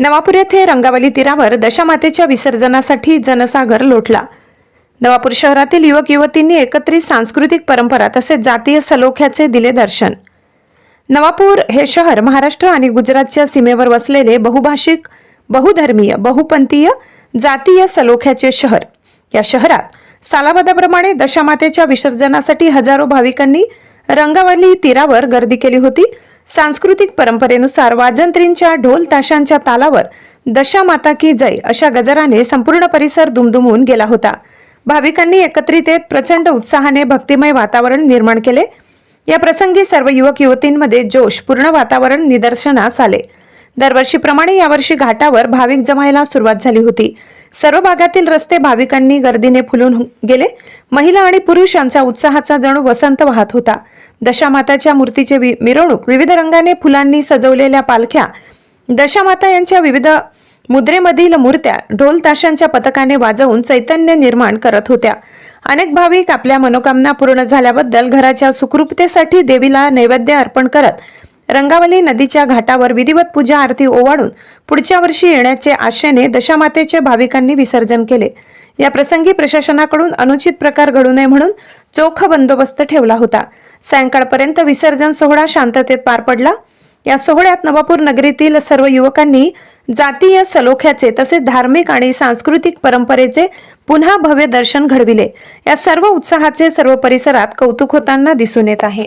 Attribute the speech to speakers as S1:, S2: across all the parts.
S1: नवापूर येथे रंगावली तीरावर दशामातेच्या विसर्जनासाठी जनसागर लोटला. नवापूर शहरातील युवक युवतींनी एकत्रित सांस्कृतिक परंपरा तसेच जातीय सलोख्याचे दिले दर्शन. नवापूर हे शहर महाराष्ट्र आणि गुजरातच्या सीमेवर वसलेले बहुभाषिक बहुधर्मीय बहुपंथीय जातीय सलोख्याचे शहर. या शहरात सालाबादाप्रमाणे दशामातेच्या विसर्जनासाठी हजारो भाविकांनी रंगावली तीरावर गर्दी केली होती. सांस्कृतिक परंपरेनुसार वाजंत्रींच्या ढोल ताशांच्या तालावर दशामाता की जय अशा गजराने संपूर्ण परिसर दुमदुमून गेला होता. भाविकांनी एकत्रित येत प्रचंड उत्साहाने भक्तिमय वातावरण निर्माण केले. या प्रसंगी सर्व युवक युवतींमध्ये जोश पूर्ण वातावरण निदर्शनास आले. दरवर्षीप्रमाणे यावर्षी घाटावर भाविक जमायला सुरुवात झाली होती. सर्व भागातील रस्ते भाविकांनी गर्दीने फुलून गेले. महिला आणि पुरुष यांचा उत्साहाचा जणू वसंत वाहत होता. दशामाताच्या मूर्तीचे वि- मिरवणूक विविध रंगाने फुलांनी सजवलेल्या पालख्या दशामाता यांच्या विविध मुद्रेमधील मूर्त्या ढोल ताशांच्या पथकाने वाजवून चैतन्य निर्माण करत होत्या. अनेक भाविक आपल्या मनोकामना पूर्ण झाल्याबद्दल घराच्या सुखरूपतेसाठी देवीला नैवेद्य अर्पण करत रंगावली नदीच्या घाटावर विधिवत पूजा आरती ओवाळून पुढच्या वर्षी येण्याचे आशेने दशामातेचे भाविकांनी विसर्जन केले. या प्रसंगी प्रशासनाकडून अनुचित प्रकार घडू नये म्हणून चोख बंदोबस्त ठेवला होता. सायंकाळपर्यंत विसर्जन सोहळा शांततेत पार पडला. या सोहळ्यात नवापूर नगरीतील सर्व युवकांनी जातीय सलोख्याचे तसेच धार्मिक आणि सांस्कृतिक परंपरेचे पुन्हा भव्य दर्शन घडविले. या सर्व उत्साहाचे सर्व परिसरात कौतुक होताना दिसून येत आहे.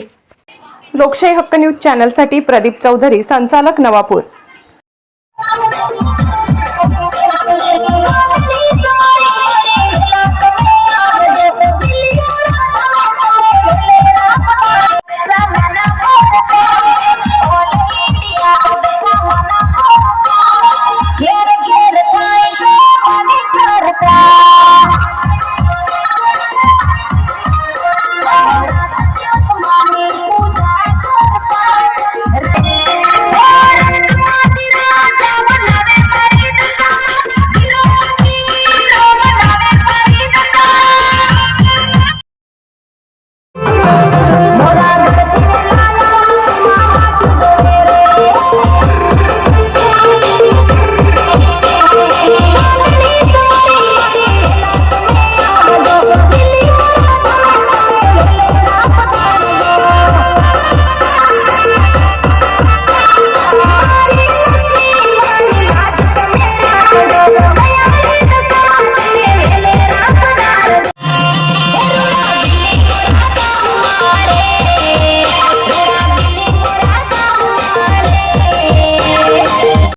S1: लोकशाही हक्क न्यूज चॅनलसाठी प्रदीप चौधरी संचालक नवापूर.